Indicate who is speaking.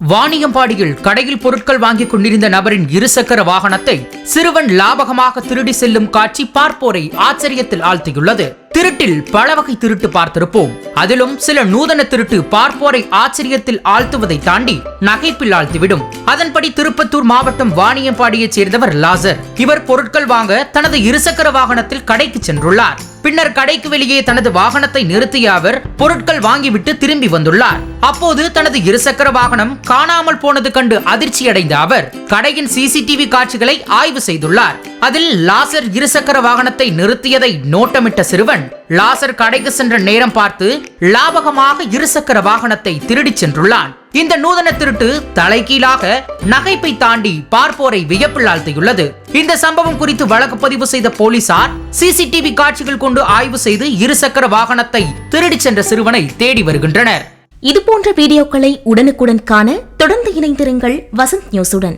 Speaker 1: வாணியம்பாடியில் கடையில் பொருட்கள் வாங்கிக் கொண்டிருந்த நபரின் இருசக்கர வாகனத்தை சிறுவன் லாபகமாக திருடி செல்லும் காட்சி பார்ப்போரை ஆச்சரியத்தில் ஆழ்த்தியுள்ளது. திருட்டில் பல வகை திருட்டு பார்த்திருப்போம். அதிலும் சில நூதன திருட்டு பார்ப்போரை ஆச்சரியத்தில் ஆழ்த்துவதை தாண்டி நகைப்பில் ஆழ்த்திவிடும். அதன்படி திருப்பத்தூர் மாவட்டம் வாணியம்பாடியைச் சேர்ந்தவர் லாசர். இவர் பொருட்கள் வாங்க தனது இருசக்கர வாகனத்தில் கடைக்கு சென்றுள்ளார். பின்னர் கடைக்கு வெளியே தனது வாகனத்தை நிறுத்திய அவர் பொருட்கள் வாங்கிவிட்டு திரும்பி வந்துள்ளார். அப்போது தனது இருசக்கர வாகனம் காணாமல் போனது கண்டு அதிர்ச்சியடைந்த அவர் கடையின் சிசிடிவி காட்சிகளை ஆய்வு செய்துள்ளார். அதில் லாசர் இருசக்கர வாகனத்தை நிறுத்தியதை நோட்டமிட்ட சிறுவன் லாசர் கடைக்கு சென்ற நேரம் பார்த்து லாபகமாக இருசக்கர வாகனத்தை திருடிச் சென்றுள்ளான். இந்த நூதன திருட்டு தலைகீழாக நகைப்பை தாண்டி பார்ப்போரை வியப்பில் ஆழ்த்தியுள்ளது இந்த சம்பவம் குறித்து வழக்கு பதிவு செய்த போலீசார் சிசிடிவி காட்சிகள் கொண்டு ஆய்வு செய்து இருசக்கர வாகனத்தை திருடிச் சென்ற சிறுவனை தேடி வருகின்றனர்.
Speaker 2: இது போன்ற வீடியோக்களை உடனுக்குடன் காண தொடர்ந்து இணைந்திருங்கள் வசந்த் நியூஸுடன்.